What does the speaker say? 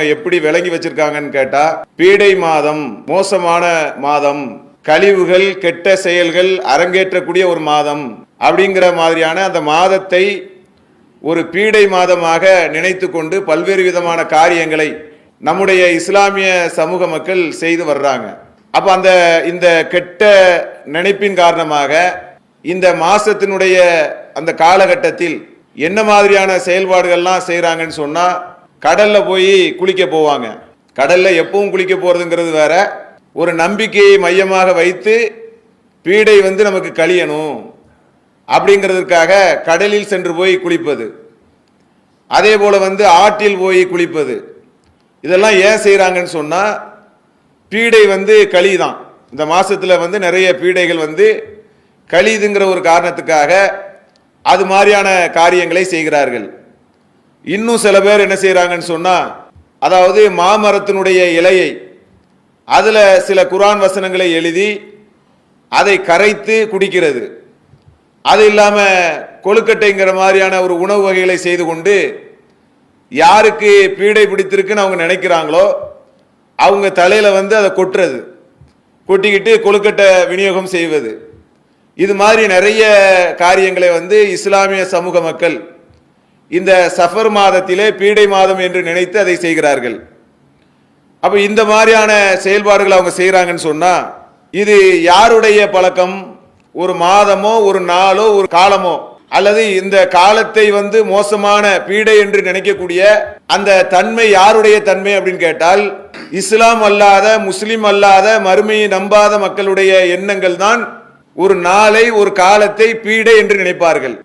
அவங்க எப்படி விளங்கி வச்சிருக்காங்கன்னு கேட்டா பீடை மாதம் மோசமான மாதம் கழிவுகள் கெட்ட செயல்கள் அரங்கேற்றக்கூடிய ஒரு மாதம் அப்படிங்கிற மாதிரியான அந்த மாதத்தை ஒரு பீடை மாதமாக நினைத்து கொண்டு பல்வேறு விதமான காரியங்களை நம்முடைய இஸ்லாமிய சமூக மக்கள் செய்து வர்றாங்க. அப்ப அந்த இந்த கெட்ட நினைப்பின் காரணமாக இந்த மாசத்தினுடைய அந்த காலகட்டத்தில் என்ன மாதிரியான செயல்பாடுகள்லாம் செய்கிறாங்கன்னு சொன்னா கடல்ல போய் குளிக்க போவாங்க. கடல்ல எப்பவும் குளிக்க போறதுங்கிறது வேற. ஒரு நம்பிக்கையை மையமாக வைத்து பீடை வந்து நமக்கு கழியணும். அப்படிங்கிறதுக்காக கடலில் சென்று போய் குளிப்பது. அதே போல வந்து ஆற்றில் போய் குளிப்பது. இதெல்லாம் ஏன் செய்கிறாங்கன்னு சொன்னால் பீடை வந்து களி தான் இந்த மாசத்துல வந்து நிறைய பீடைகள் வந்து கழிதுங்கிற ஒரு காரணத்துக்காக அது மாதிரியான காரியங்களை செய்கிறார்கள். இன்னும் சில பேர் என்ன செய்கிறாங்கன்னு சொன்னால் அதாவது மாமரத்தினுடைய இலையை அதில் சில குரான் வசனங்களை எழுதி அதை கரைத்து குடிக்கிறது. அது இல்லாமல் கொழுக்கட்டைங்கிற மாதிரியான ஒரு உணவு வகைகளை செய்து கொண்டு யாருக்கு பீடை பிடித்திருக்குன்னு அவங்க நினைக்கிறாங்களோ அவங்க தலையில் வந்து அதை கொட்டுறது. கொட்டிக்கிட்டு கொழுக்கட்டை விநியோகம் செய்வது. இது மாதிரி நிறைய காரியங்களை வந்து இஸ்லாமிய சமூக மக்கள் இந்த சஃபர் மாதத்திலே பீடை மாதம் என்று நினைத்து அதை செய்கிறார்கள். அப்போ இந்த மாதிரியான செயல்பாடுகள் அவங்க செய்கிறாங்கன்னு சொன்னால் இது யாருடைய பழக்கம்? ஒரு மாதமோ ஒரு நாளோ ஒரு காலமோ? அல்லது இந்த காலத்தை வந்து மோசமான பீடை என்று நினைக்கக்கூடிய அந்த தன்மை யாருடைய தன்மை அப்படின்னு கேட்டால் இஸ்லாம் அல்லாத முஸ்லிம் அல்லாத மறுமையை நம்பாத மக்களுடைய எண்ணங்கள் தான் ஒரு நாளை ஒரு காலத்தை பீடை என்று நினைப்பார்கள்.